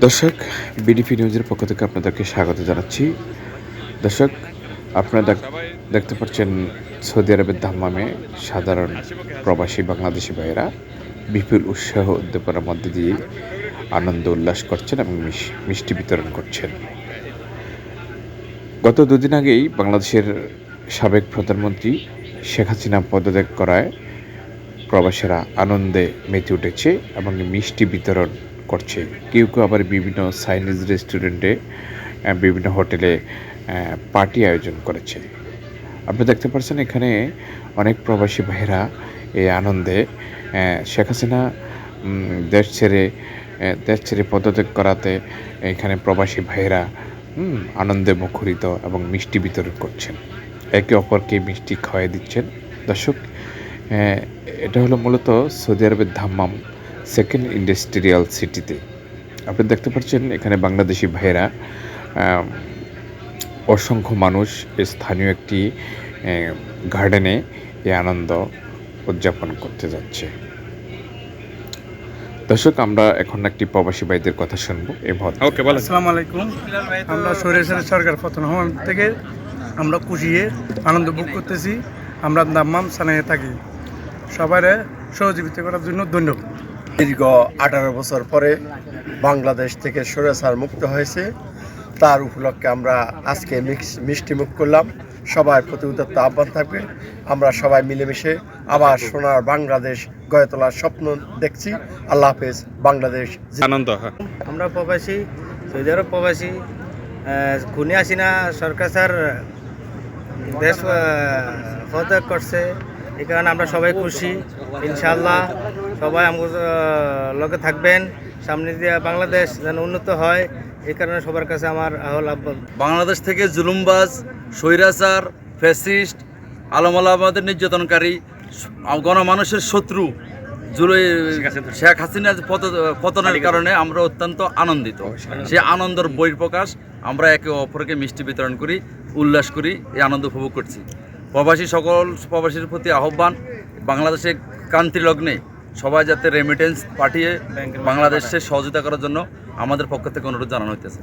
দর্শক, বিডিপি নিউজের পক্ষ থেকে আপনাদেরকে স্বাগত জানাচ্ছি। দর্শক, আপনারা দেখ- দেখতে পাচ্ছেন সৌদি আরবের ধাম্মামে সাধারণ প্রবাসী বাংলাদেশি ভাইয়েরা বিপুল উৎসাহ উদ্দীপনার মধ্যে দিয়ে আনন্দ উল্লাস করছেন এবং মিষ্টি বিতরণ করছেন। গত দুদিন আগেই বাংলাদেশের সাবেক প্রধানমন্ত্রী শেখ হাসিনা পদত্যাগ করায় প্রবাসীরা আনন্দে মেতে উঠেছে এবং মিষ্টি বিতরণ করছে। কেউ কেউ আবার বিভিন্ন চাইনিজ রেস্টুরেন্টে বিভিন্ন হোটেলে পার্টি আয়োজন করেছে। আপনি দেখতে পাচ্ছেন এখানে অনেক প্রবাসী ভাইয়েরা এই আনন্দে শেখ হাসিনা দেশ ছেড়ে দেশ ছেড়ে পদত্যাগ করাতে এখানে প্রবাসী ভাইয়েরা আনন্দে মুখরিত এবং মিষ্টি বিতরণ করছেন। একে অপরকে মিষ্টি খাওয়াই দিচ্ছেন। দর্শক এটা হলো মূলত সৌদি আরবের ধাম্মাম সেকেন্ড ইন্ডাস্ট্রিয়াল সিটিতে আপনি দেখতে পাচ্ছেন এখানে বাংলাদেশি ভাইয়েরা অসংখ্য মানুষ স্থানীয় একটি গার্ডেনে এই আনন্দ উদযাপন করতে যাচ্ছে। দর্শক আমরা এখন একটি প্রবাসী ভাইদের কথা শুনব এই ভদ্র। ওকে বলেন। আসসালামু আলাইকুম। আমরা সৈরেশ্বরের সরকার পতন হওয়ার থেকে আমরা খুশিয়ে আনন্দ ভোগ করতেছি। আমরা দাম্মাম সানাইয়ে থাকি। সবাই সহযোগিতা করার জন্য ধন্যবাদ। দীর্ঘ আঠারো বছর পরে বাংলাদেশ থেকে সরেসার মুক্ত হয়েছে। তার উপলক্ষে আমরা আজকে মিক্স মিষ্টি মুখ করলাম। সবাই প্রতি উদ্যত্ত আহ্বান থাকবে। আমরা সবাই মিলেমিশে আবার সোনার বাংলাদেশ গড়ে তোলার স্বপ্ন দেখছি। আল্লাহ হাফেজ বাংলাদেশ আনন্দ হ্যাঁ। আমরা প্রবাসী সৌদি আরব প্রবাসী খুনি আসিনা সরকার স্যার দেশ করছে। এই কারণে আমরা সবাই খুশি ইনশাল্লাহ সবাই আমাদের লগে থাকবেন সামনে দিয়ে বাংলাদেশ যেন উন্নত হয় এই কারণে সবার কাছে আমার আহল আহ্বান। বাংলাদেশ থেকে জুলুমবাজ স্বৈরাচার ফ্যাসিস্ট আলমালাবাদের নির্যাতনকারী গণমানুষের শত্রু জুলাই শেখ হাসিনার পত- পতনের কারণে আমরা অত্যন্ত আনন্দিত। সে আনন্দের বহিঃপ্রকাশ আমরা একে অপরকে মিষ্টি বিতরণ করি উল্লাস করি এই আনন্দ উপভোগ করছি। প্রবাসী সকল প্রবাসীর প্রতি আহ্বান বাংলাদেশে কান্তিলগ্নে সবাই যাতে রেমিটেন্স পাঠিয়ে বাংলাদেশে সহযোগিতা করার জন্য আমাদের পক্ষ থেকে অনুরোধ জানানো হইতেছে।